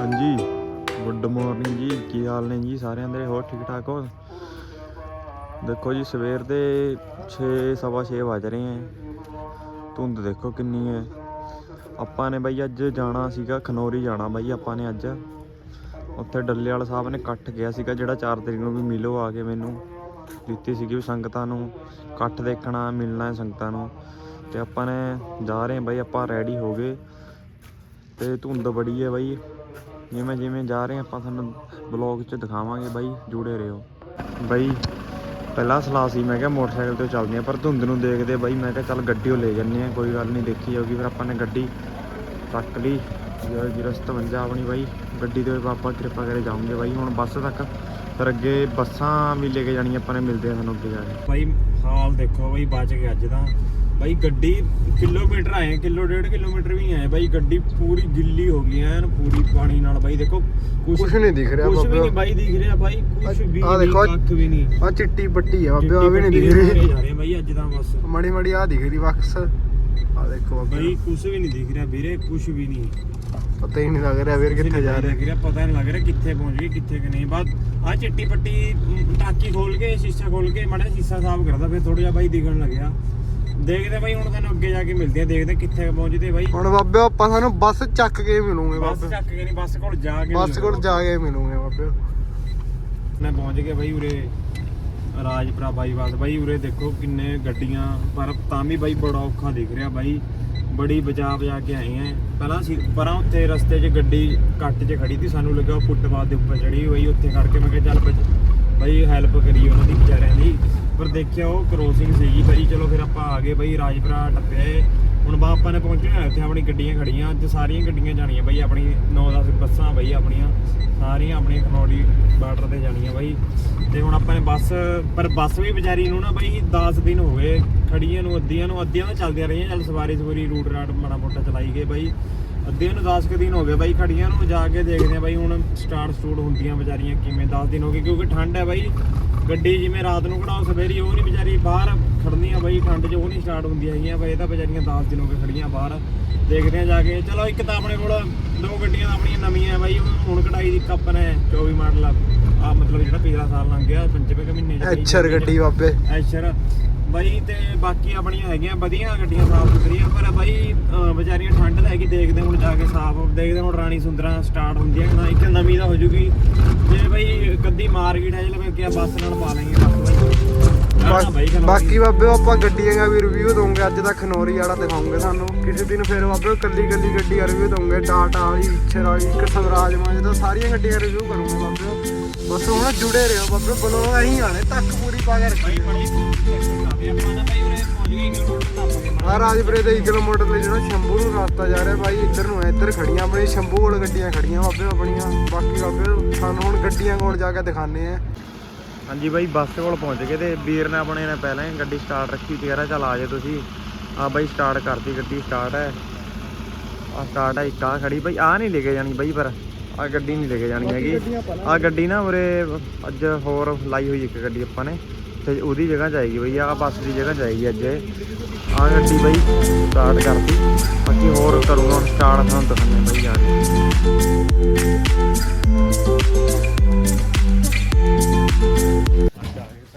ਹਾਂਜੀ। Good morning ਜੀ। ਕੀ ਹਾਲ ਨੇ ਜੀ ਸਾਰਿਆਂ ਦੇ? ਹੋਰ ਠੀਕ ਠਾਕ ਹੋ? ਦੇਖੋ ਜੀ, ਸਵੇਰ ਦੇ 6 ਸਵਾ 6 ਵੱਜ ਰਹੇ ਹੈ ਧੁੰਦ ਦੇਖੋ ਕਿੰਨੀ ਹੈ ਆਪਾਂ ਨੇ ਬਾਈ ਅੱਜ ਜਾਣਾ ਸੀਗਾ, ਖਨੌਰੀ ਜਾਣਾ ਬਾਈ ਆਪਾਂ ਨੇ ਅੱਜ। ਉੱਥੇ ਡੱਲੇ ਵਾਲਾ ਸਾਹਿਬ ਨੇ ਇਕੱਠ ਗਿਆ ਸੀਗਾ, ਜਿਹੜਾ 4 ਤਰੀਕ ਨੂੰ ਵੀ ਮਿਲੋ ਆ ਕੇ ਮੈਨੂੰ। ਦਿੱਤੀ ਸੀਗੀ ਵੀ ਸੰਗਤਾਂ ਨੂੰ। ਇਕੱਠ ਦੇਖਣਾ, ਮਿਲਣਾ ਹੈ ਸੰਗਤਾਂ ਨੂੰ। ਤੇ ਆਪਾਂ ਨੇ ਜਾ ਰਹੇ ਹਾਂ ਬਾਈ, ਆਪਾਂ ਰੈਡੀ ਹੋ ਗਏ। ਤੇ ਧੁੰਦ ਬੜੀ ਹੈ ਬਾਈ। ਜਿਵੇਂ ਜਿਵੇਂ ਜਾ ਰਹੇ ਹਾਂ, ਆਪਾਂ ਤੁਹਾਨੂੰ ਬਲੌਗ 'ਚ ਦਿਖਾਵਾਂਗੇ ਬਾਈ, ਜੁੜੇ ਰਹੋ। ਬਾਈ, ਪਹਿਲਾਂ ਸਲਾਹ ਸੀ, ਮੈਂ ਕਿਹਾ ਮੋਟਰਸਾਈਕਲ ਤੇ ਚੱਲਦੇ ਹਾਂ, ਪਰ ਧੁੰਦ ਨੂੰ ਦੇਖਦੇ ਬਾਈ, ਮੈਂ ਕਿਹਾ ਚੱਲ ਗੱਡੀ ਉਹ ਲੈ ਜੰਨੇ ਆ ਕੋਈ ਗੱਲ ਨਹੀਂ, ਦੇਖੀ ਜਾਊਗੀ, ਫਿਰ ਆਪਾਂ ਨੇ ਗੱਡੀ ਚੱਕ ਲਈ ਜਿਹੜਾ ਗਿਰਸਤ ਵੰਜਾ ਆਪਣੀ ਬਾਈ, ਗੱਡੀ ਤੇ ਪਾਪਾ ਕਿਰਪਾ ਕਰੇ ਜਾਉਂਗੇ ਬਾਈ, ਹੁਣ ਬੱਸ ਤੱਕ, ਫਿਰ ਅੱਗੇ ਬੱਸਾਂ ਵੀ ਲੈ ਕੇ ਜਾਣੀਆਂ ਆਪਾਂ ਨੇ, ਮਿਲਦੇ ਆ ਸਾਨੂੰ ਅੱਗੇ ਜਾ ਕੇ। ਬਾਈ, ਹਾਲ ਦੇਖੋ ਬਾਈ, ਬਚ ਗਿਆ ਅੱਜ ਦਾ ਬਾਈ ਗੱਡੀ ਕਿਲੋਮੀਟਰ ਆਏ ਕਿਲੋ ਡੇਢ ਕਿਲੋਮੀਟਰ ਵੀ ਆਏ। ਬਾਈ ਗੱਡੀ ਪੂਰੀ ਗਿੱਲੀ ਹੋ ਗਈ ਐਨ ਪੂਰੀ ਪਾਣੀ ਨਾਲ। ਬਾਈ ਦੇਖੋ ਕੁਛ ਨਹੀਂ ਦਿਖ ਰਿਹਾ ਕੁਛ ਵੀ ਨਹੀਂ ਬਾਈ ਦਿਖ ਰਿਹਾ ਬਾਈ ਕੁਛ ਵੀ ਨਹੀਂ ਦੇਖੋ, ਕੱਖ ਵੀ ਨਹੀਂ। ਆ ਚਿੱਟੀ ਪੱਟੀ ਆ ਬਾਬਿਓ ਆ ਵੀ ਨਹੀਂ ਦਿਖ ਰਹੀ। ਜਾ ਰਹੇ ਬਾਈ ਅੱਜ ਦਾ ਬਸ। ਮੜੀ ਮੜੀ ਆ ਦਿਖ ਰਹੀ ਬਕਸ ਆ ਦੇਖੋ ਬਾਈ ਕੁਛ ਵੀ ਨਹੀਂ ਦਿਖ ਰਿਹਾ ਵੀਰੇ ਕੁਛ ਵੀ ਨਹੀਂ। ਪਤਾ ਹੀ ਨਹੀਂ ਲੱਗ ਰਿਹਾ ਵੀਰ ਕਿੱਥੇ ਜਾ ਰਹੇ। ਰਿਹਾ ਪਤਾ ਨਹੀਂ ਲੱਗ ਰਿਹਾ ਕਿੱਥੇ ਪਹੁੰਚ ਗਏ ਕਿੱਥੇ ਕਿ ਨਹੀਂ। ਬਾਅਦ ਆ ਚਿੱਟੀ ਪੱਟੀ ਟਾਕੀ ਖੋਲ ਕੇ ਸ਼ੀਸ਼ਾ ਖੋਲ ਕੇ ਮਾੜਾ ਸ਼ੀਸ਼ਾ ਸਾਫ਼ ਕਰਦਾ ਫਿਰ ਥੋੜਾ ਜਿਹਾ ਬਾਈ ਦਿਖਣ ਲੱਗਿਆ। ਦੇਖਦੇ ਬਾਈ ਹੁਣ ਤੁਹਾਨੂੰ ਅੱਗੇ ਜਾ ਕੇ ਮਿਲਦੇ ਆ ਦੇਖਦੇ ਕਿੱਥੇ ਪਹੁੰਚਦੇ ਬਾਈ। ਹੁਣ ਬਾਬਿਓ ਆਪਾਂ ਸਾਨੂੰ ਬੱਸ ਚੱਕ ਕੇ ਮਿਲੂਗੇ ਬੱਸ ਚੱਕ ਕੇ ਨਹੀਂ ਬੱਸ ਕੋਲ ਜਾ ਕੇ ਬੱਸ ਕੋਲ ਜਾ ਕੇ ਮਿਲੂਗੇ ਬਾਬਿਓ ਮੈਂ ਪਹੁੰਚ ਗਿਆ ਬਾਈ ਉਰੇ ਰਾਜਪੁਰਾ ਬਾਈਪਾਸ। ਬਾਈ ਉਰੇ ਦੇਖੋ ਕਿੰਨੇ ਗੱਡੀਆਂ ਪਰ ਤਾਂ ਵੀ ਬਾਈ ਬੜਾ ਔਖਾ ਦਿਖ ਰਿਹਾ ਬਾਈ। ਬੜੀ ਬਚਾ ਬਚਾ ਕੇ ਆਏ ਆ ਪਹਿਲਾਂ ਸੀ ਪਰਾਂ ਉੱਥੇ ਰਸਤੇ 'ਚ ਗੱਡੀ ਕੱਟ 'ਚ ਖੜੀ ਸੀ ਸਾਨੂੰ ਲੱਗਾ ਫੁੱਟਪਾਥ ਦੇ ਉੱਪਰ ਚੜੀ ਹੋਈ ਉੱਥੇ ਖੜ ਕੇ ਮੈਂ ਕਿਹਾ ਚੱਲ ਬਾਈ ਹੈਲਪ ਕਰੀ ਉਹਨਾਂ ਦੀ ਵਿਚਾਰਿਆਂ ਦੀ। ਪਰ ਦੇਖਿਆ ਉਹ ਕ੍ਰੋਸਿੰਗ ਸੀਗੀ ਬਾਈ ਚਲੋ ਫਿਰ ਆਪਾਂ ਆ ਗਏ ਬਾਈ ਰਾਜਪੁਰਾ ਟੱਪੇ ਹੁਣ ਬਾ ਆਪਾਂ ਨੇ ਪਹੁੰਚਣਾ ਇੱਥੇ ਆਪਣੀ ਗੱਡੀਆਂ ਖੜੀਆਂ, ਅੱਜ ਸਾਰੀਆਂ ਗੱਡੀਆਂ ਜਾਣੀਆਂ ਬਾਈ ਆਪਣੀ 9-10 ਬੱਸਾਂ ਬਾਈ ਆਪਣੀਆਂ, ਸਾਰੀਆਂ ਆਪਣੀ ਖਨੌਰੀ ਬਾਰਡਰ ਤੇ ਜਾਣੀਆਂ ਬਾਈ ਤੇ ਹੁਣ ਆਪਾਂ ਨੇ ਬੱਸ, ਪਰ ਬੱਸ ਵੀ ਵਿਚਾਰੀ ਨੂੰ ਨਾ ਬਾਈ 10 ਦਿਨ ਹੋ ਗਏ, ਖੜੀਆਂ ਨੂੰ, ਅੱਧੀਆਂ ਨੂੰ, ਅੱਧੀਆਂ ਤਾਂ ਚੱਲਦੀਆਂ ਰਹੀਆਂ, ਚੱਲ ਸਵਾਰੀ ਸਵਾਰੀ ਰੂਟ ਰਾਟ ਮਾੜਾ ਮੋਟਾ ਚਲਾਈ ਗਏ ਬਾਈ ਅੱਧੀਆਂ ਨੂੰ 10 ਕੁ ਦਿਨ ਹੋ ਗਏ ਬਾਈ ਖੜੀਆਂ ਨੂੰ ਜਾ ਕੇ ਦੇਖਦੇ ਆ ਬਾਈ ਹੁਣ ਸਟਾਰਟ ਸਟੂਟ ਹੁੰਦੀਆਂ ਵਿਚਾਰੀਆਂ ਕਿਵੇਂ 10 ਦਿਨ ਹੋ ਗਏ ਕਿਉਂਕਿ ਠੰਡ ਹੈ ਬਾਈ। ਗੱਡੀ ਜਿਵੇਂ ਰਾਤ ਨੂੰ ਕਢਾਓ ਸਵੇਰੀ ਉਹ ਨਹੀਂ ਵਿਚਾਰੀ ਬਾਹਰ ਖੜਨੀਆਂ ਬਾਈ ਠੰਡ 'ਚ ਉਹ ਨਹੀਂ ਸਟਾਰਟ ਹੁੰਦੀਆਂ ਹੈਗੀਆਂ ਬਾਈ ਇਹ ਤਾਂ ਵਿਚਾਰੀਆਂ 10 ਦਿਨ ਹੋ ਗਏ ਖੜੀਆਂ ਬਾਹਰ। ਦੇਖਦੇ ਆ ਜਾ ਕੇ ਚਲੋ ਇੱਕ ਤਾਂ ਆਪਣੇ ਕੋਲ ਦੋ ਗੱਡੀਆਂ ਆਪਣੀਆਂ ਨਵੀਆਂ ਆ ਬਾਈ ਹੁਣ ਕਢਾਈ ਦੀ ਕੱਪ ਨੇ 24 ਮਾਡਲ ਆ ਮਤਲਬ ਜਿਹੜਾ ਪਿਛਲਾ ਸਾਲ ਲੰਘ ਗਿਆ ਪੰਜਵੇਂ ਕੁ ਮਹੀਨੇ 'ਚ ਬਾਈ ਐਚਰ ਗੱਡੀ ਬਾਬੇ। ਐਸ਼ਰ ਬਾਈ ਤੇ ਬਾਕੀ ਆਪਣੀਆਂ ਹੈਗੀਆਂ ਵਧੀਆ ਗੱਡੀਆਂ ਸਾਫ਼ ਸੁਥਰੀਆਂ ਪਰ ਬਾਈ ਵਿਚਾਰੀਆਂ ਠੰਡ ਤਾਂ ਹੈਗੀ ਦੇਖਦੇ ਹੁਣ ਜਾ ਕੇ ਸਾਫ਼ ਦੇਖਦੇ ਹੁਣ ਰਾਣੀ ਸੁੰਦਰਾਂ ਸਟਾਰਟ ਹੁੰਦੀਆਂ ਕਿ ਨਾ ਇੱਕ ਨਵੀਂ ਦਾ ਹੋ ਜੂਗੀ ਜੇ ਬਾਈ ਕੱਦੀ ਮਾਰਕੀਟ ਹੈ ਜਿਹੜੇ ਕਿ ਬੱਸ ਨਾਲ ਪਾ ਲਾਂਗੇ ਬੱਸ ਬਾਈ। ਬਾਕੀ ਬਾਬਿਓ ਆਪਾਂ ਗੱਡੀਆਂ ਦਾ ਵੀ ਰਿਵਿਊ ਦਵਾਂਗੇ ਅੱਜ ਦਾ ਖਨੌਰੀ ਵਾਲਾ ਦਿਖਾਉਂਗੇ ਤੁਹਾਨੂੰ ਕਿਸੇ ਦਿਨ ਫਿਰ ਬਾਬਿਓ ਕੱਲੀ ਕੱਲੀ ਗੱਡੀ ਰਿਵਿਊ ਦਵਾਂਗੇ ਟਾਟਾ ਵਾਲੀ ਵਿਚਰ ਵਾਲੀ ਇੱਕ ਸਵਰਾਜ ਦਾ ਸਾਰੀਆਂ ਗੱਡੀਆਂ ਰਿਵਿਊ ਕਰੂੰਗੇ ਬਾਬਿਓ ਬਸ ਹੁਣ ਜੁੜੇ ਰਹੋ ਬਾਬਿਓ ਬਲੋਗ ਅਸੀਂ ਆਣੇ ਤੱਕ ਪੂਰੀ ਪਾ ਕੇ ਰੱਖੀ। ਆ ਰਾਜਪੁਰੇ ਦੇ 1 ਕਿਲੋਮੀਟਰ ਲਈ ਜਿਹੜਾ ਸ਼ੰਭੂ ਨੂੰ ਰਸਤਾ ਜਾ ਰਿਹਾ, ਬਾਈ ਇੱਧਰ ਨੂੰ ਹੈ ਇੱਧਰ ਖੜੀਆਂ, ਆਪਣੀ ਸ਼ੰਭੂ ਕੋਲ ਗੱਡੀਆਂ ਖੜੀਆਂ ਬਾਬੇ ਆਪਣੀਆਂ। ਬਾਕੀ ਬਾਬੇ ਸਾਨੂੰ ਹੁਣ ਗੱਡੀਆਂ ਕੋਲ ਜਾ ਕੇ ਦਿਖਾਣੇ ਆ। ਹਾਂਜੀ ਬਾਈ, ਬੱਸ ਕੋਲ ਪਹੁੰਚ ਗਏ ਤੇ ਵੀਰ ਨੇ ਆਪਣੇ ਨੇ ਪਹਿਲਾਂ ਹੀ ਗੱਡੀ ਸਟਾਰਟ ਰੱਖੀ ਤੇ ਕਹਿੰਦਾ ਚੱਲ ਆ ਜਾਓ ਤੁਸੀਂ। ਆ ਬਾਈ ਸਟਾਰਟ ਕਰਤੀ, ਗੱਡੀ ਸਟਾਰਟ ਹੈ। ਆ ਸਟਾਰਟ ਹੈ ਇੱਕ ਆ ਖੜੀ। ਬਾਈ ਆ ਨਹੀਂ ਲੈ ਕੇ ਜਾਣੀ ਬਾਈ ਪਰ। ਆ ਗੱਡੀ ਨਹੀਂ ਲੈ ਕੇ ਜਾਣੀ ਹੈਗੀ। ਆ ਗੱਡੀ ਨਾ ਉਰੇ ਅੱਜ ਹੋਰ ਲਾਈ ਹੋਈ ਇੱਕ ਗੱਡੀ ਆਪਾਂ ਨੇ ਤੇ ਉਹਦੀ ਜਗ੍ਹਾ ਜਾਏਗੀ ਬਈ ਆ ਬੱਸ ਦੀ ਜਗ੍ਹਾ ਜਾਏਗੀ ਅੱਜ ਆ ਗੱਡੀ ਬਈ ਸਟਾਰਟ ਕਰਤੀ। ਬਾਕੀ ਹੋਰ ਕਰੂੰਗਾ ਸਟਾਰਟ ਤੁਹਾਨੂੰ ਦਿਖਾਉਂਦੇ ਬਈ ਕੇ।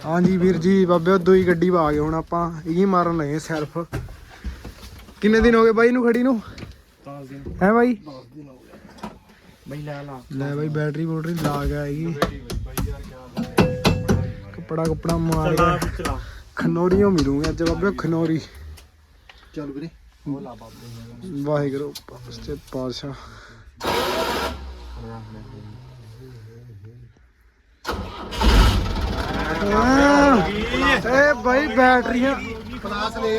ਹਾਂਜੀ ਵੀਰ ਜੀ ਬਾਬੇ ਹੀ ਗੱਡੀ ਪਾ ਗਏ ਹੁਣ ਆਪਾਂ ਇਹੀ ਮਾਰਨ ਲੱਗੇ ਸੈਲਫ ਕਿੰਨੇ ਦਿਨ ਹੋ ਗਏ ਬਾਈ ਨੂੰ ਖੜੀ ਨੂੰ? ਹੈ ਬਾਈ? ਬਈ ਲੈ ਲਾ। ਲੈ ਬਾਈ ਬੈਟਰੀ ਬੋਟਰੀ ਲਾ ਗਿਆ ਹੈਗੀ ਕੱਪੜਾ ਕੱਪੜਾ ਮਾਰ ਗਿਆ ਚਲਾ ਖਨੋਰੀਓ ਮਿਲੂਗੇ ਅੱਜ ਬਾਬੇ ਖਨੋਰੀ। ਚੱਲ ਵੀਰੇ। ਉਹ ਲਾ ਬਾਬੇ ਵਾਹਿਗੁਰੂ ਪਾਸਤੇ ਪਾਸ਼ਾ ਏ ਬਾਈ ਬੈਟਰੀਆਂ ਲੈ ਵੀ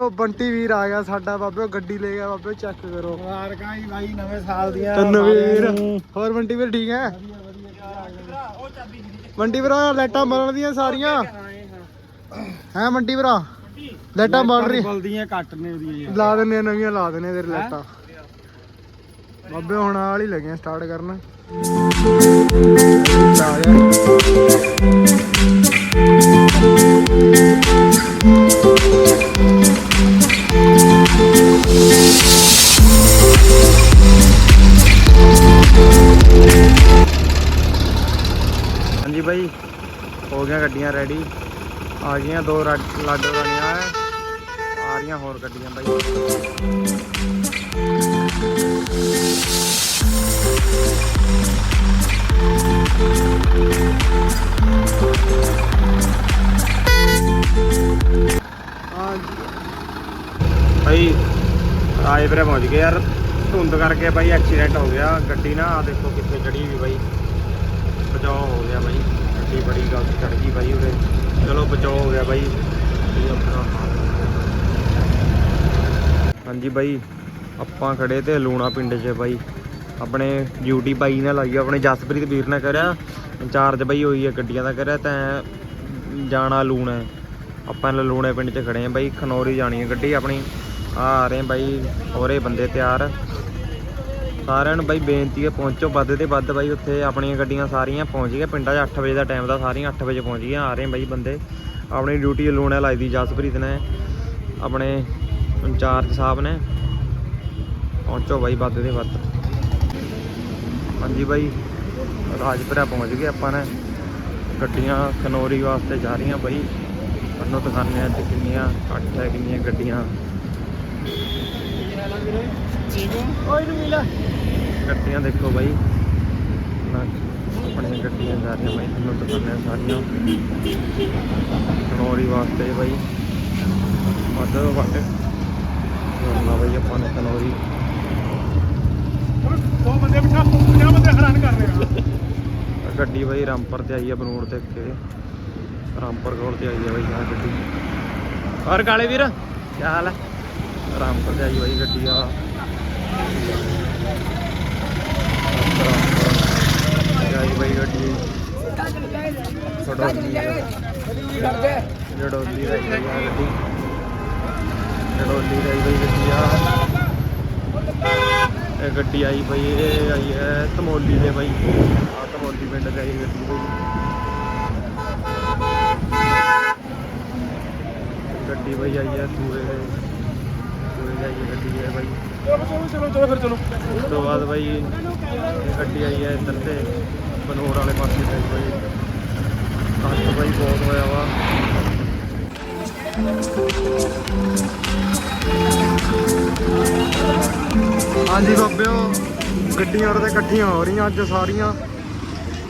ਉਹ ਬੰਟੀ ਵੀਰ ਆ ਗਿਆ ਸਾਡਾ ਬਾਬੇ ਉਹ ਗੱਡੀ ਲੈ ਗਿਆ ਬਾਬੇ ਚੈੱਕ ਕਰੋ। ਮੁਬਾਰਕਾਂ ਜੀ ਭਾਈ ਨਵੇਂ ਸਾਲ ਦੀਆਂ ਤਨ ਵੀਰ। ਹੋਰ ਬੰਟੀ ਵੀਰ ਠੀਕ ਹੈ? ਬੰਟੀ ਵੀਰਾ ਲਾਈਟਾਂ ਬਲਣ ਦੀਆਂ ਸਾਰੀਆਂ। ਹੈ ਬੰਟੀ ਵੀਰਾ ਲਾਈਟਾਂ ਬਲ ਰਹੀ ਬਲਦੀਆਂ ਕੱਟ ਨੇ ਉਹਦੀਆਂ ਲਾ ਦਿੰਨੇ ਨਵੀਆਂ ਲਾ ਦਿੰਨੇ ਤੇਰੇ ਲਾਈਟਾਂ। ਬਾਬੇ ਹੁਣ ਆਲ ਹੀ ਲੱਗੇ ਸਟਾਰਟ ਕਰਨ। ਆ ਬਾਈ। ਹੋ ਗਈਆਂ ਗੱਡੀਆਂ ਰੈਡੀ ਆ ਗਈਆਂ ਦੋ ਰਾ- ਲਾਡੋ ਰਾਣੀਆਂ ਆ ਰਹੀਆਂ ਹੋਰ ਗੱਡੀਆਂ ਬਾਈ। ਹਾਂਜੀ ਭਾਈ ਰਾਜਪੁਰੇ ਪਹੁੰਚ ਗਏ ਯਾਰ। ਧੁੰਦ ਕਰਕੇ ਭਾਈ ਐਕਸੀਡੈਂਟ ਹੋ ਗਿਆ। ਗੱਡੀ ਨਾ ਆ ਦੇਖੋ ਕਿੱਥੇ ਚੜੀ ਵੀ ਬਾਈ। ਬਚਾਓ ਹੋ ਗਿਆ ਬਾਈ। ਗੱਡੀ ਬੜੀ ਗਲਤ ਚੜ ਗਈ ਬਾਈ ਉਰੇ। ਚਲੋ ਬਚਾਓ ਹੋ ਗਿਆ ਬਾਈ। ਹਾਂਜੀ ਬਾਈ, ਆਪਾਂ ਖੜੇ ਤੇ ਲੂਣਾ ਪਿੰਡ 'ਚ ਬਾਈ। ਆਪਣੇ ਡਿਊਟੀ ਬਾਈ ਨੇ ਲਾਈ ਆਪਣੇ ਜਸਪ੍ਰੀਤ ਵੀਰ ਨੇ ਕਰਿਆ। ਇੰਚਾਰਜ ਬਾਈ ਹੋਈ ਹੈ ਗੱਡੀਆਂ ਦਾ ਕਰਿਆ, ਤਾਂ ਜਾਣਾ ਲੂਣਾ। ਆਪਾਂ ਲੂਣੇ ਪਿੰਡ 'ਚ ਖੜੇ ਆ ਬਾਈ, ਖਨੌਰੀ ਜਾਣੀ ਹੈ ਗੱਡੀ ਆਪਣੀ। ਆ ਰਹੇ ਆ ਬਾਈ ਹੋਰੇ ਬੰਦੇ ਤਿਆਰ। ਸਾਰਿਆਂ ਨੂੰ ਬਾਈ ਬੇਨਤੀ ਹੈ, ਪਹੁੰਚੋ ਵੱਧ ਤੇ ਵੱਧ ਬਾਈ, ਉੱਥੇ ਆਪਣੀਆਂ ਗੱਡੀਆਂ ਸਾਰੀਆਂ ਪਹੁੰਚ ਗਈਆਂ। ਪਿੰਡਾਂ 'ਚ 8 ਵਜੇ ਦਾ ਟਾਈਮ ਦਾ, ਸਾਰੀਆਂ 8 ਵਜੇ ਪਹੁੰਚ ਗਈਆਂ। ਆ ਰਹੇ ਬਾਈ ਬੰਦੇ। ਆਪਣੀ ਡਿਊਟੀ ਲੂਣੇ ਲਾਈ ਦੀ। ਜਸਪ੍ਰੀਤ ਨੇ, ਆਪਣੇ ਇੰਚਾਰਜ ਸਾਹਿਬ ਨੇ। ਪਹੁੰਚੋ ਬਾਈ ਵੱਧ ਤੇ ਵੱਧ। ਹਾਂਜੀ ਬਾਈ, ਰਾਜਪੁਰਾ ਪਹੁੰਚ ਗਏ ਆਪਾਂ ਨੇ। ਗੱਡੀਆਂ ਖਨੌਰੀ ਵਾਸਤੇ ਜਾ ਰਹੀਆਂ ਬਾਈ। ਤੁਹਾਨੂੰ ਦਿਖਾਉਂਦੇ ਹਾਂ ਅੱਜ ਕਿੰਨੀਆਂ ਇਕੱਠ ਹੈ, ਕਿੰਨੀਆਂ ਗੱਡੀਆਂ। ਗੱਡੀਆਂ ਦੇਖੋ ਬਾਈ। ਨਾ ਆਪਣੀਆਂ ਗੱਡੀਆਂ ਜਾ ਰਹੀਆਂ ਬਾਈ ਤੁਹਾਨੂੰ ਹਾਂ ਸਾਰੀਆਂ। ਖਨੌਰੀ ਵਾਸਤੇ ਬਾਈ। ਵੱਧ ਵੱਧ। ਜੁੜਨਾ ਬਾਈ ਆਪਾਂ ਨੇ ਖਨੌਰੀ ਦੋ ਬੰਦੇ ਬਿਠਾ 50 ਬੰਦੇ ਹੈਰਾਨ ਕਰ ਰਹੇ ਆ। ਗੱਡੀ ਬਾਈ ਰਾਮਪੁਰ ਤੇ ਆਈ ਆ ਬਨੂੜ ਤੇ ਕੇ ਰਾਮਪੁਰ ਕੋਲ ਤੇ ਆਈ ਆ ਬਾਈ ਆ ਗੱਡੀ। ਔਰ ਕਾਲੇ ਵੀਰ ਕੀ ਹਾਲ ਹੈ ਰਾਮਪੁਰ ਤੇ ਆਈ ਬਾਈ ਗੱਡੀ ਆ ਰਾਮਪੁਰ ਆਈ ਬਾਈ ਗੱਡੀ ਛੋੜੋਲੀ ਜੜੋਲੀ ਆਈ ਆ ਗੱਡੀ। ਜੜੋਲੀ ਗੱਡੀ ਆ। ਇਹ ਗੱਡੀ ਆਈ ਬਈ ਇਹ ਆਈ ਹੈ ਧਮੋਲੀ ਦੇ ਬਾਈ। ਆ ਧਮੋਲੀ ਪਿੰਡ ਦੇ ਆਈ ਗੱਡੀ ਬਈ। ਗੱਡੀ ਬਈ ਆਈ ਹੈ ਸੂਏ ਦੇ। ਸੂਏ ਦੀ ਆਈ ਗੱਡੀ ਹੈ ਬਾਈ। ਚਲੋ ਚਲੋ ਚਲੋ ਫਿਰ ਚਲੋ। ਉਸ ਤੋਂ ਬਾਅਦ ਬਾਈ ਇਹ ਗੱਡੀ ਆਈ ਹੈ ਇੱਧਰ ਤੇ ਬਨੋਰ ਵਾਲੇ ਪਾਸੇ ਤੇ ਬਾਈ। ਕੱਟ ਬਹੁਤ ਹੋਇਆ ਵਾ। ਹਾਂਜੀ ਬਾਬਿਓ, ਗੱਡੀਆਂ ਉਹਦੇ ਇਕੱਠੀਆਂ ਹੋ ਰਹੀਆਂ ਅੱਜ ਸਾਰੀਆਂ।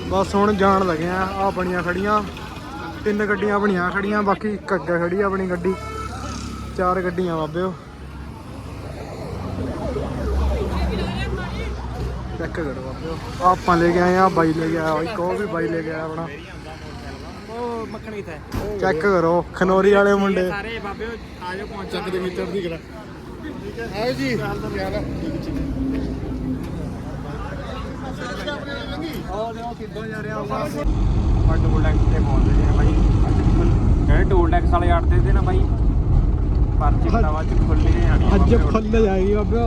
ਬਸ ਹੁਣ ਜਾਣ ਲੱਗੇ ਆ ਆ ਬਣੀਆਂ ਖੜੀਆਂ। ਤਿੰਨ ਗੱਡੀਆਂ ਬਣੀਆਂ ਖੜੀਆਂ, ਬਾਕੀ ਇੱਕ ਅੱਗੇ ਖੜੀ ਆ ਆਪਣੀ ਗੱਡੀ। ਚਾਰ ਗੱਡੀਆਂ ਬਾਬਿਓ। ਚੈੱਕ ਕਰੋ ਬਾਬਿਓ। ਆਪਾਂ ਲੈ ਕੇ ਆਏ ਆ, ਬਾਈ ਲੈ ਕੇ ਆਇਆ, ਇੱਕ ਉਹ ਵੀ ਬਾਈ ਲੈ ਕੇ ਆਇਆ ਆਪਣਾ। ਮੱਖਣ ਕਿੱਥੇ ਚੈੱਕ ਕਰੋ ਖਨੋਰੀ ਵਾਲੇ ਮੁੰਡੇ। ਸਾਰੇ ਬਾਬੇ ਆ ਜਾਓ ਪਹੁੰਚ ਚੱਕ ਦੇ ਮੀਟਰ ਦੀ ਕਰਾ ਆਓ ਜੀ। ਆਪਾਂ ਟੂਲ ਟੈਕਸ ਤੇ ਪਹੁੰਚ ਗਏ ਨੇ ਬਾਈ। ਜਿਹੜੇ ਟੂਲ ਟੈਕਸ ਵਾਲੇ ਅੜਦੇ ਤੇ ਨਾ ਬਾਈ। ਪਰਚੀ ਕਟਾਵਾ ਚ ਖੁੱਲੀ ਜਾਣੀ ਆ ਅੱਜ ਫੁੱਲ ਜਾਏਗੀ ਬਾਬਿਓ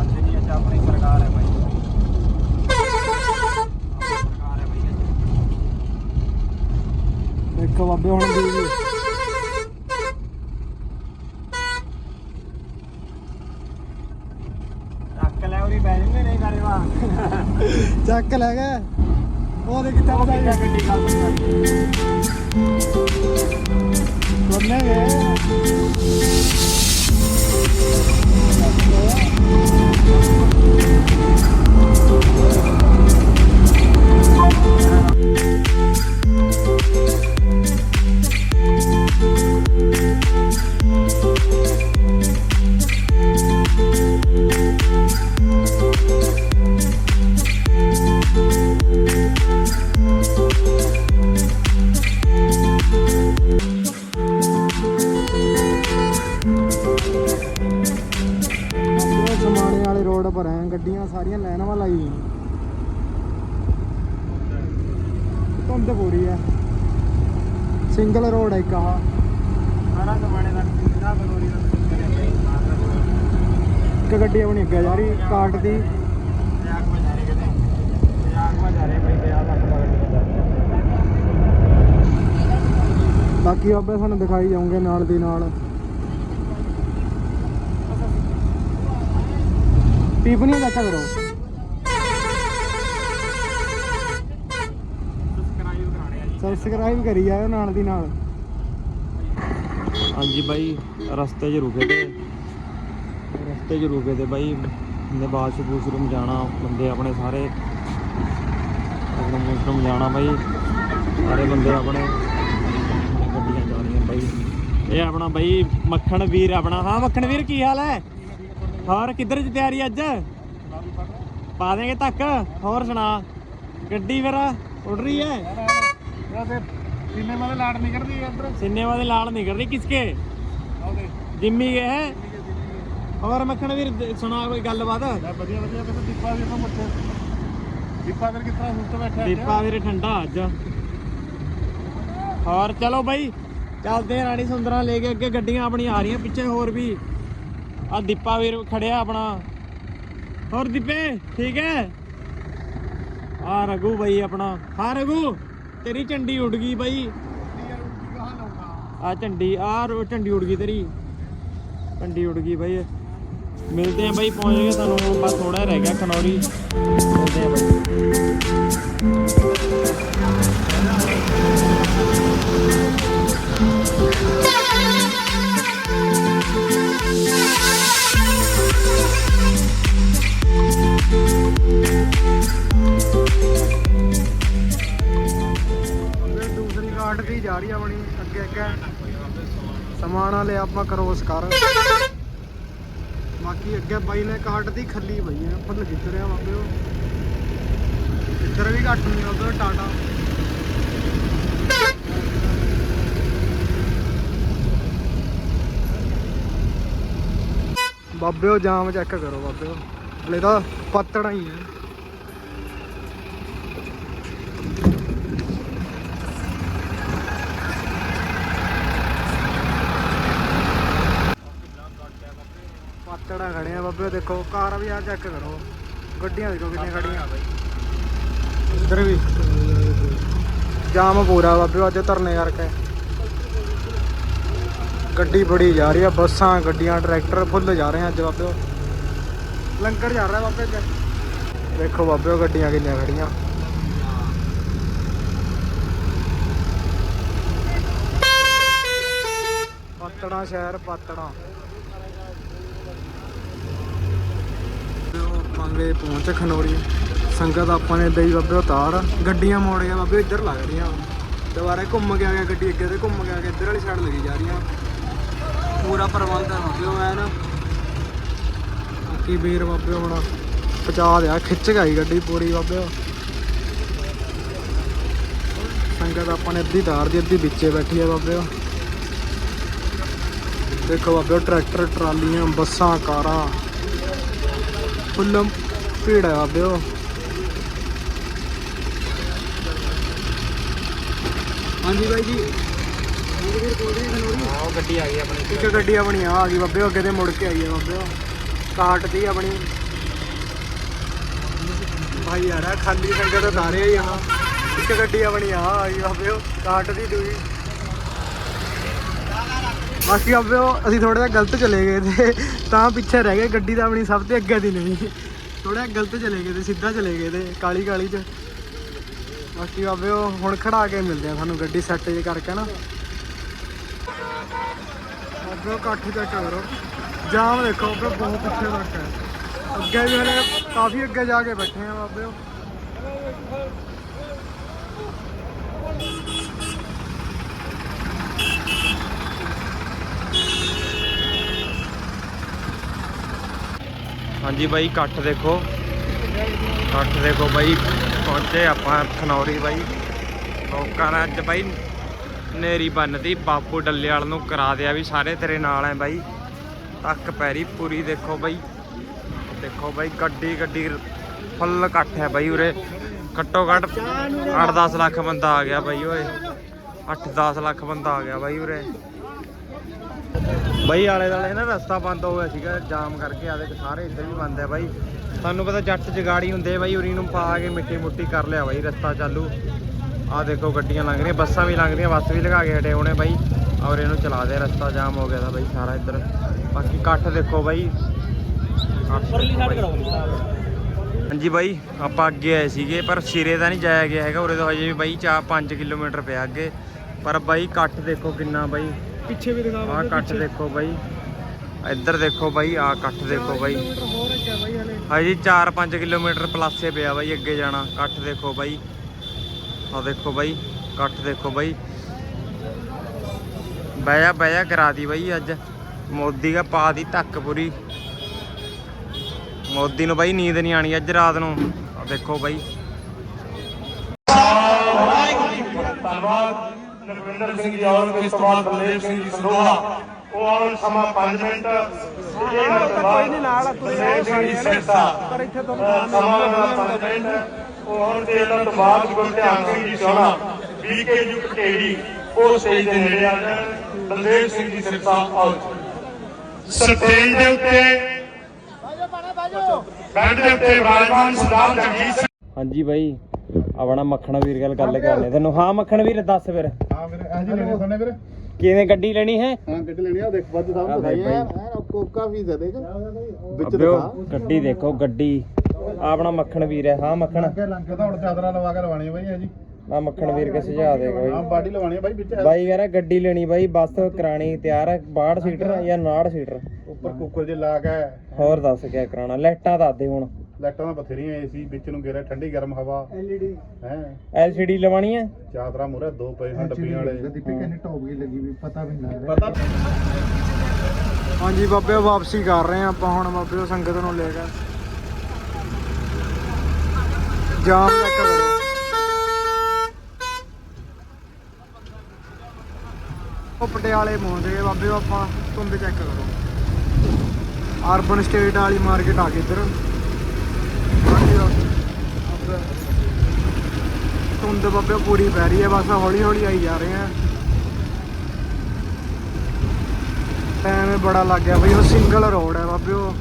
ਅੱਜ ਨਹੀਂ ਅੱਜ ਆਪਣੀ ਸਰਕਾਰ ਹੈ ਬਾਈ ਸਰਕਾਰ ਹੈ ਬਾਈ ਦੇਖੋ ਬਾਬੇ ਹੁਣ ਦੀ ਰੱਖ ਲੈ ਉਰੀ ਬੈ ਜੂਗੇ ਨਹੀਂ ਕਰੇਵਾ ਚੱਕ ਲੈ ਗਏ। ਉਹਦੇ ਕਿੱਥੇ ਪਤਾ ਕਿੱਥੇ ਗੱਡੀ ਕਰਦੀ ਕੋਨੇ ਗਏ। ਇਹ ਸਾਰੀਆਂ ਲਾਈਨ ਵਾਲ ਆਈ ਹੋਈਆਂ ਧੁੰਦ ਪੂਰੀ ਐ ਸਿੰਗਲ ਰੋਡ ਹੈ ਇੱਕ ਆਹ। ਸਾਰਾ ਜ਼ਮਾਨੇ ਦਾ ਕਿੰਨਾ ਬਨੋਰੀ ਦਾ ਇੱਕ ਗੱਡੀ ਆਪਣੀ ਅੱਗੇ ਜਾ ਰਹੀ ਕਾਟ ਦੀ। ਮਜ਼ਾਕ ਮਜਾ ਰਹੇ ਕਿਤੇ ਮਜ਼ਾਕ ਮਜਾ ਰਹੇ ਬਾਈ 50 ਲੱਖ ਦਾ ਗੱਡੀ ਦਾ। ਬਾਕੀ ਆਪੇ ਤੁਹਾਨੂੰ ਦਿਖਾਈ ਜਾਉਂਗੇ ਨਾਲ ਦੀ ਨਾਲ। ਪੀਪਨੀਆਂ ਦੇਖਿਆ ਕਰੋ। ਸਬਸਕ੍ਰਾਈਬ ਕਰਾਣੇ ਆ ਜੀ ਸਬਸਕ੍ਰਾਈਬ ਕਰੀ ਜਾਓ ਨਾਲ ਦੀ ਨਾਲ। ਹਾਂਜੀ ਬਾਈ, ਰਸਤੇ 'ਚ ਰੁਕੇ ਤੇ। ਰਸਤੇ 'ਚ ਰੁਕੇ ਤੇ ਬਾਈ ਨੇ ਬਾਸ਼ ਬੂਸ਼ਰਮ ਜਾਣਾ, ਬੰਦੇ ਆਪਣੇ ਸਾਰੇ। ਆਪਣੇ ਮੂਸ਼ਰਮ ਜਾਣਾ ਬਾਈ, ਸਾਰੇ ਬੰਦੇ ਆਪਣੇ। ਗੱਡੀਆਂ ਜਾ ਰਹੀਆਂ ਬਾਈ। ਇਹ ਆਪਣਾ ਬਾਈ, ਮੱਖਣ ਵੀਰ ਆਪਣਾ। ਹਾਂ, ਮੱਖਣ ਵੀਰ, ਕੀ ਹਾਲ ਹੈ? ਹੋਰ ਕਿੱਧਰ ਦੀ ਤਿਆਰੀ ਅੱਜ ਪਾ ਦੇਂਗੇ ਤੱਕ ਹੋਰ ਸੁਣਾ ਗੱਡੀ ਫਿਰ ਉੱਡ ਰਹੀ ਹੈ ਸੀਨੇ ਵਾਲੇ ਲਾੜ ਨਹੀਂ ਕਰਦੀ ਇੱਧਰ सिनेमा वाले लाल नहीं कर रही किसके जिम्मी के है और मक्खन वीर सुना कोई गलबात ਵਧੀਆ ਵਧੀਆ ਕਹਿੰਦਾ ਦੀਪਾ ਵੀ ਤਾਂ ਮੁੱਠੇ ਦੀਪਾ ਫਿਰ ਕਿਤਨਾ ਸੁੱਤ ਬੈਠਾ दीपा वीर ठंडा अज और चलो भाई चलते हैं रानी सुंदरा लेके अगे गड्डियां अपनी आ रही हैं पीछे होर भी ਆ ਦੀਪਾ ਵੀਰ ਖੜਿਆ ਆਪਣਾ। ਹੋਰ ਦੀਪੇ, ਠੀਕ ਹੈ? ਆ ਰਗੂ ਬਾਈ ਆਪਣਾ। ਹਾਂ ਰਗੂ ਤੇਰੀ ਝੰਡੀ ਉੱਡ ਗਈ ਬਾਈ। ਆ ਝੰਡੀ ਆ ਝੰਡੀ ਉੱਡ ਗਈ ਤੇਰੀ। ਝੰਡੀ ਉੱਡ ਗਈ ਬਾਈ। ਮਿਲਦੇ ਆ ਬਾਈ ਪਹੁੰਚ ਗਏ ਸਾਨੂੰ ਬਸ ਥੋੜਾ ਰਹਿ ਗਿਆ ਖਨੌਰੀ। ਮਿਲਦੇ ਆ ਫਿਰ ਦੂਸਰੀ ਕਾਟ ਦੀ ਜਾ ਰਹੀ ਆ ਆਪਣੀ ਅੱਗੇ ਅੱਗੇ ਸਮਾਨ ਵਾਲੇ ਆਪਾਂ ਕਰੋਸ ਕਰ। ਬਾਕੀ ਅੱਗੇ ਬਾਈ ਨੇ ਕਾਟ ਦੀ ਖੱਲੀ ਪਈ ਆ ਫੁੱਲ ਖਿੱਚ ਰਿਹਾ ਬਾਬੇ ਉਹ। ਇੱਧਰ ਵੀ ਘੱਟ ਨਹੀਂ, ਉਧਰ ਟਾਟਾ। ਬਾਬੇ ਉਹ ਜਾਮ ਚੈੱਕ ਕਰੋ, ਬਾਬੇ ਉਹ। ਹਲੇ ਤਾਂ ਪਤੜਾ ਹੀ ਹੈ। ਪਾਤੜਾ ਖੜੇ ਆ ਬਾਬੇ ਦੇਖੋ ਕਾਰ ਵੀ ਆ ਚੈੱਕ ਕਰੋ। ਗੱਡੀਆਂ ਦੇਖੋ ਕਿੰਨੀਆਂ ਖੜੀਆਂ ਇੱਧਰ ਵੀ। ਜਾਮ ਪੂਰਾ ਬਾਬੇ ਅੱਜ ਧਰਨੇ ਕਰਕੇ। ਗੱਡੀ ਬੜੀ ਜਾ ਰਹੀ ਆ ਬੱਸਾਂ ਗੱਡੀਆਂ ਟਰੈਕਟਰ ਫੁੱਲ ਜਾ ਰਹੇ ਆ ਅੱਜ ਬਾਬੇ। ਲੰਗਰ ਚੱਲ ਰਿਹਾ ਬਾਬੇ ਅੱਜ ਦੇਖੋ ਬਾਬੇ, ਉਹ ਗੱਡੀਆਂ ਕਿੰਨੀਆਂ ਖੜੀਆਂ। ਪਾਤੜਾ, ਸ਼ਹਿਰ ਪਾਤੜਾ। ਪਾਂਗੇ ਪਹੁੰਚ ਖਨੋਰੀ। ਸੰਗਤ ਆਪਾਂ ਨੇ ਦਈ ਬਾਬੇ ਉਤਾਰ। ਗੱਡੀਆਂ ਮੋੜ ਗਿਆ ਬਾਬੇ ਇੱਧਰ ਲੱਗ ਰਹੀਆਂ। ਦੁਬਾਰਾ ਘੁੰਮ ਕੇ ਆ ਗਿਆ ਗੱਡੀ ਅੱਗੇ ਤੇ ਘੁੰਮ ਕੇ ਆ ਗਿਆ ਇੱਧਰ ਵਾਲੀ ਸਾਈਡ ਲੱਗੀ ਜਾ ਰਹੀਆਂ। ਪੂਰਾ ਪ੍ਰਬੰਧ ਹੈ ਬਾਬੇ, ਉਹ ਐਨ ਬਾਕੀ ਵੀਰ ਬਾਬੇ ਹੁਣ ਪਹੁੰਚਾ ਦਿਆ ਖਿੱਚ ਗਈ ਗੱਡੀ ਪੂਰੀ ਬਾਬੇ। ਸੰਗਤ ਆਪਾਂ ਨੇ ਅੱਧੀ ਧਾਰ ਦੀ ਅੱਧੀ ਵਿੱਚੇ ਬੈਠੀ ਹੈ ਬਾਬੇ। ਦੇਖੋ ਬਾਬੇ ਟਰੈਕਟਰ ਟਰਾਲੀਆਂ ਬੱਸਾਂ ਕਾਰਾਂ। ਫੁੱਲ ਭੀੜ ਹੈ ਬਾਬੇ ਹਾਂਜੀ ਬਾਈ ਜੀ। ਉਹ ਗੱਡੀ ਆ ਗਈ ਆਪਣੀ। ਇੱਕ ਗੱਡੀ ਆਪਣੀ ਆ ਆ ਗਈ ਬਾਬੇ ਅੱਗੇ ਤੇ ਮੁੜ ਕੇ ਆਈ ਹੈ ਬਾਬੇ ਕਾਟ ਦੀ ਆਪਣੀ। ਭਾਈ ਯਾਰ, ਆਹ ਖਾਲੀ ਸੰਗਤ ਉਤਾਰੇ ਹੀ ਆ ਇੱਕ ਗੱਡੀ ਆਪਣੀ ਆ ਆ ਗਈ ਕਾਟ ਦੀ ਦੂਜੀ ਬਾਕੀ ਬਾਬੇ ਅਸੀਂ ਥੋੜਾ ਜਿਹਾ ਗਲਤ ਚਲੇ ਗਏ ਤੇ ਤਾਂ ਪਿੱਛੇ ਰਹਿ ਗਏ। ਗੱਡੀ ਤਾਂ ਆਪਣੀ ਸਭ ਤੇ ਅੱਗੇ ਦੀ ਨਹੀਂ। ਥੋੜਾ ਗਲਤ ਚਲੇ ਗਏ ਤੇ ਸਿੱਧਾ ਚਲੇ ਗਏ ਤੇ ਕਾਲੀ ਕਾਲੀ ਚ। ਬਾਕੀ ਬਾਬੇ ਹੁਣ ਖੜਾ ਕੇ ਮਿਲਦੇ ਆ ਸਾਨੂੰ ਗੱਡੀ ਸੈੱਟ ਜੇ ਕਰਕੇ ਨਾ। ਬਾਬੇ ਉਹ ਇਕੱਠ ਚੈੱਕ ਕਰੋ। ਜਾਮ ਦੇਖੋ ਬਾਬੇ ਬਹੁਤ ਪਿੱਛੇ ਤੱਕ ਹੈ। ਅੱਗੇ ਵੀ ਹਲੇ ਕਾਫੀ ਅੱਗੇ ਜਾ ਕੇ ਬੈਠੇ ਆ ਬਾਬੇ ਹਾਂਜੀ ਬਾਈ, ਇਕੱਠ ਦੇਖੋ। ਇਕੱਠ ਦੇਖੋ ਬਾਈ, ਪਹੁੰਚੇ ਆਪਾਂ ਖਨੌਰੀ ਬਾਈ। ਲੋਕਾਂ ਨੇ ਅੱਜ ਬਾਈ ਨੇਰੀ ਬੰਨਦੀ, ਬਾਪੂ ਡੱਲੇ ਵਾਲ ਨੂੰ ਕਰਾ ਦਿਆ ਵੀ ਸਾਰੇ ਤੇਰੇ ਨਾਲ ਐ ਬਾਈ। ਤੱਕ ਪੈਰੀ ਪੂਰੀ ਦੇਖੋ ਬਾਈ। ਦੇਖੋ ਬਾਈ ਗੱਡੀ ਗੱਡੀ ਫੁੱਲ ਇਕੱਠ ਹੈ ਬਾਈ ਉਰੇ। ਘੱਟੋ ਘੱਟ 8-10 ਲੱਖ ਬੰਦਾ ਆ ਗਿਆ ਬਾਈ ਓਏ। 8-10 ਲੱਖ ਬੰਦਾ ਆ ਗਿਆ ਬਾਈ ਉਰੇ। ਬਾਈ ਆਲੇ ਦਾਲੇ ਨਾ ਰਸਤਾ ਬੰਦ ਹੋ ਗਿਆ ਸੀਗਾ, ਜਾਮ ਕਰਕੇ ਆਦੇ ਸਾਰੇ ਇੱਧਰ ਵੀ ਬੰਦ ਹੈ ਬਾਈ। ਸਾਨੂੰ ਪਤਾ ਜੱਟ ਜਗਾੜੀ ਹੁੰਦੇ ਬਾਈ, ਉਰੀ ਨੂੰ ਪਾ ਕੇ ਮਿੱਟੀ ਮੁੱਟੀ ਕਰ ਲਿਆ ਬਾਈ, ਰਸਤਾ ਚਾਲੂ। ਆ ਦੇਖੋ ਗੱਡੀਆਂ ਲੰਘ ਰਹੀਆਂ, ਬੱਸਾਂ ਵੀ ਲੰਘ ਰਹੀਆਂ, ਬੱਸ ਵੀ ਲਗਾ ਕੇ ਹਟੇ ਉਹਨੇ ਬਾਈ। ਔਰ ਇਹਨੂੰ ਚਲਾ ਦੇ, ਰਸਤਾ ਜਾਮ ਹੋ ਗਿਆ ਦਾ ਬਾਈ ਸਾਰਾ ਇੱਧਰ। ਬਾਕੀ ਇਕੱਠ ਦੇਖੋ ਬਾਈ। ਇਕੱਠ ਦੇਖੋ ਬਾਈ। ਹਾਂਜੀ ਬਾਈ ਆਪਾਂ ਅੱਗੇ ਆਏ ਸੀਗੇ ਪਰ ਸਿਰੇ ਤਾਂ ਨਹੀਂ ਜਾਇਆ ਗਿਆ ਹੈਗਾ ਉਰੇ ਤੋਂ ਹਜੇ ਵੀ ਬਾਈ 4 5 ਕਿਲੋਮੀਟਰ ਪਿਆ ਅੱਗੇ। ਪਰ ਬਾਈ ਕੱਟ ਦੇਖੋ ਕਿੰਨਾ ਬਾਈ। ਪਿੱਛੇ ਵੀ ਦਿਖਾ ਆਹ ਕੱਟ ਦੇਖੋ ਬਾਈ। ਇੱਧਰ ਦੇਖੋ ਬਾਈ ਆਹ ਕੱਟ ਦੇਖੋ ਬਾਈ। ਹਜੇ 4-5 ਕਿਲੋਮੀਟਰ ਪਲਾਸੇ ਪਿਆ ਬਾਈ ਅੱਗੇ ਜਾਣਾ। ਕੱਟ ਦੇਖੋ ਬਾਈ। ਆਹ ਦੇਖੋ ਬਾਈ ਕੱਟ ਦੇਖੋ ਬਾਈ। ਬਹਿ ਜਾ ਬਹਿ ਜਾ ਕਰਾ ਦੀ ਬਾਈ ਅੱਜ। ਮੋਦੀ ਦਾ ਪਾ ਦੀ ਧੱਕ ਪੂਰੀ ਮੋਦੀ ਨੂੰ ਬਾਈ ਨੀਂਦ ਨਹੀਂ ਆਣੀ ਅੱਜ ਰਾਤ ਨੂੰ ਆਹ ਦੇਖੋ ਬਾਈ ਧੰਨਵਾਦ ਲਖਵਿੰਦਰ ਸਿੰਘ ਜੀ ਔਰ ਇਸ ਤੋਂ ਬਾਅਦ ਬਲਦੇਵ ਸਿੰਘ ਜੀ ਸੰਦੋਹਾ ਉਹ ਆਉਣ ਸਮਾਂ 5 ਮਿੰਟ ਇਹ ਕੋਈ ਨਹੀਂ ਨਾਲ ਬਲਦੇਵ ਸਿੰਘ ਜੀ ਸਿਰਸਾ ਪਰ ਇੱਥੇ ਤੋਂ ਸਮਾਂ 5 ਮਿੰਟ ਉਹ ਆਉਣ ਤੇ ਇਹਨਾਂ ਤੋਂ ਬਾਅਦ ਗੁਰਧਿਆਨ ਸਿੰਘ ਜੀ ਸੋਨਾ ਵੀਕੇ ਜੀ ਪਟੇੜੀ ਉਹ ਸਟੇਜ ਦੇ ਨੇੜੇ ਆ ਜਾਣ ਬਲਦੇਵ ਸਿੰਘ ਜੀ ਸਿਰਸਾ ਆਓ ਸਟੇਜ ਦੇ ਉੱਤੇ। ਬੈਂਡ ਦੇ ਉੱਤੇ ਵਿਰਾਜਮਾਨ ਸਰਦਾਰ ਜਗਜੀਤ ਸਿੰਘ। ਹਾਂਜੀ ਬਾਈ ਆਪਣਾ ਮੱਖਣ ਵੀਰ ਗੱਲ ਗੱਲ ਕਰਨੇ ਤੈਨੂੰ ਹਾਂ ਮੱਖਣ ਵੀਰ ਦੱਸ ਫਿਰ। ਹਾਂ ਵੀਰੇ ਇਹ ਜੀ ਲੈਣੇ ਸੋਨੇ ਵੀਰੇ। ਕਿਵੇਂ ਗੱਡੀ ਲੈਣੀ ਹੈ? ਹਾਂ ਗੱਡੀ ਲੈਣੀ ਆ ਦੇਖ ਵੱਜ ਆ ਸਾਹਿਬ ਬਾਈ ਬਤਾਈਏ ਬਾਈ। ਕੋਕਾ ਵੀ ਦੇ ਦੇਗਾ ਵਿੱਚ ਅੱਬਿਓ ਦਿਖਾ। ਗੱਡੀ ਦੇਖੋ ਗੱਡੀ। ਆਹ ਆਪਣਾ ਮੱਖਣ ਵੀਰ ਹੈ ਹਾਂ ਮੱਖਣ। ਲੰਕੇ ਲੰਕੇ ਹੁਣ ਚਾਦਰਾਂ ਲਵਾ ਕੇ ਲਵਾਣੀ ਹੈ ਬਾਈ ਜੀ ਆ ਮੱਖਣ ਵੀਰ ਕੇ ਸੁਝਾ ਦੇ ਹਾਂ ਬਾਈ ਬਾਡੀ ਲਵਾਣੀ ਹੈ ਬਾਈ ਵਿੱਚ ਬਾਈ ਕਹਿੰਦਾ ਗੱਡੀ ਲੈਣੀ ਬਾਈ ਬੱਸ ਕਰਾਣੀ ਤਿਆਰ ਹੈ 62 ਸੀਟਰ ਜਾਂ 69 ਸੀਟਰ? ਉੱਪਰ ਕੁੱਕਰ ਜੇ ਲਾ ਕੇ। ਹੋਰ ਦੱਸ ਕਿਆ ਕਰਾਣਾ ਲਾਈਟਾਂ ਦੱਸ ਦੇ ਹੁਣ। ਲਾਈਟਾਂ ਦਾ ਬਥੇਰੀਆਂ ਏਸੀ ਵਿੱਚ ਨੂੰ ਘੇਰਾ ਠੰਡੀ ਗਰਮ ਹਵਾ। ਐਲਈਡੀ। ਹੈ? LCD ਲਵਾਣੀ ਹੈ ਚਾਦਰਾਂ ਮੂਰੇ ਦੋ ਪਏ ਹਨ ਡੱਬੀਆਂ ਵਾਲੇ। ਦੀਪੀ ਕਿੰਨੀ ਟੌਪ ਗਈ ਲੱਗੀ ਵੀ ਪਤਾ ਵੀ ਨਹੀਂ ਪਤਾ ਹਾਂਜੀ ਬਾਬੇ ਵਾਪਸੀ ਕਰ ਰਹੇ ਆ ਆਪਾਂ ਹੁਣ ਬਾਬੇ ਸੰਗਤ ਨੂੰ ਲੈ ਕੇ। ਜਾਮ ਕਰੋ ਉਹ ਪਟਿਆਲੇ ਪਹੁੰਚਦੇ ਬਾਬੇ, ਆਪਾਂ ਧੁੰਦ ਚੈੱਕ ਕਰੋ। ਅਰਬਨ ਸਟੇਟ ਵਾਲੀ ਮਾਰਕੀਟ ਆ ਗਈ ਇੱਧਰ। ਹਾਂਜੀ ਧੁੰਦ ਬਾਬੇ, ਪੂਰੀ ਪੈ ਰਹੀ ਹੈ, ਬਸ ਹੌਲੀ ਹੌਲੀ ਆਈ ਜਾ ਰਹੇ ਆ। ਟਾਈਮ ਬੜਾ ਲੱਗ ਗਿਆ ਬਈ, ਉਹ ਸਿੰਗਲ ਰੋਡ ਹੈ ਬਾਬੇ, ਉਹ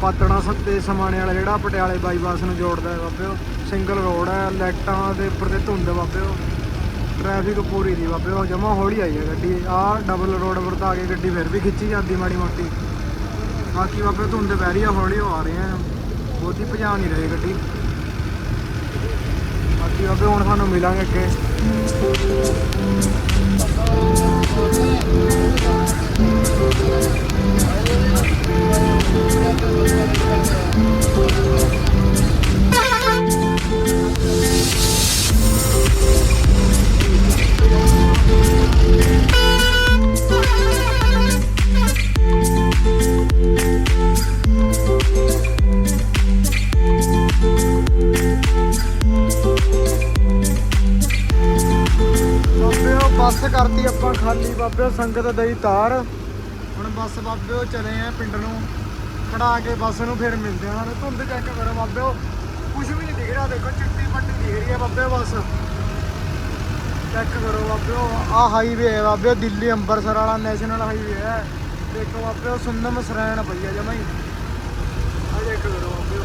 ਪਾਤਣਾ ਸੱਤੇ ਸਮਾਣੇ ਵਾਲਾ ਜਿਹੜਾ ਪਟਿਆਲੇ ਬਾਈਪਾਸ ਨੂੰ ਜੋੜਦਾ ਹੈ ਬਾਬੇ, ਉਹ ਸਿੰਗਲ ਰੋਡ ਹੈ, ਲਾਈਟਾਂ ਦੇ ਉੱਪਰ ਤੇ ਧੁੰਦ ਬਾਬੇ, ਉਹ। ਟ੍ਰੈਫਿਕ ਪੂਰੀ ਦੀ ਬਾਬੇ, ਉਹ ਜਮਾ ਹੌਲੀ ਆਈ ਹੈ ਗੱਡੀ। ਆਹ ਡਬਲ ਰੋਡ ਵਰਤਾ ਕੇ ਗੱਡੀ ਫਿਰ ਵੀ ਖਿੱਚੀ ਜਾਂਦੀ ਮਾੜੀ ਮੋਟੀ। ਬਾਕੀ ਬਾਬੇ, ਧੁੰਦ ਪੈ ਰਹੀ ਆ, ਹੌਲੀ ਉਹ ਆ ਰਹੇ ਆ। ਬਹੁਤੀ ਭਜਾ ਨਹੀਂ ਰਹੇ ਗੱਡੀ। ਬਾਕੀ ਬਾਬੇ, ਹੁਣ ਸਾਨੂੰ ਮਿਲਾਂਗੇ ਅੱਗੇ। ਬਾਬੇ ਉਹ ਬੱਸ ਕਰਤੀ ਆਪਾਂ ਖਾਲੀ। ਬਾਬੇ ਸੰਗਤ ਦਈ ਤਾਰ। ਹੁਣ ਬੱਸ ਬਾਬੇ ਉਹ ਚਲੇ ਆ ਪਿੰਡ ਨੂੰ। ਖੜਾ ਕੇ ਬੱਸ ਨੂੰ ਫਿਰ ਮਿਲਦੇ ਹਾਂ ਧੁੰਦ ਚੈੱਕ ਕਰੋ ਬਾਬੇ ਉਹ ਕੁਝ ਵੀ ਨਹੀਂ ਦਿਖ ਰਿਹਾ ਦੇਖੋ, ਚਿੱਟੀ ਪੱਟੀ ਦਿਖ ਰਹੀ ਹੈ ਬਾਬੇ ਬੱਸ। ਚੈੱਕ ਕਰੋ ਬਾਬਿਓ। ਆ ਹਾਈਵੇ ਹੈ ਬਾਬੇ ਦਿੱਲੀ ਅੰਬਰਸਰ ਵਾਲਾ ਨੈਸ਼ਨਲ ਹਾਈਵੇ ਹੈ। ਦੇਖੋ ਬਾਬਿਓ, ਸੁੰਨਮ ਸਰੈਣ ਪਈ ਹੈ ਜਮਾ ਹੀ। ਆ ਚੈੱਕ ਕਰੋ ਬਾਬੇ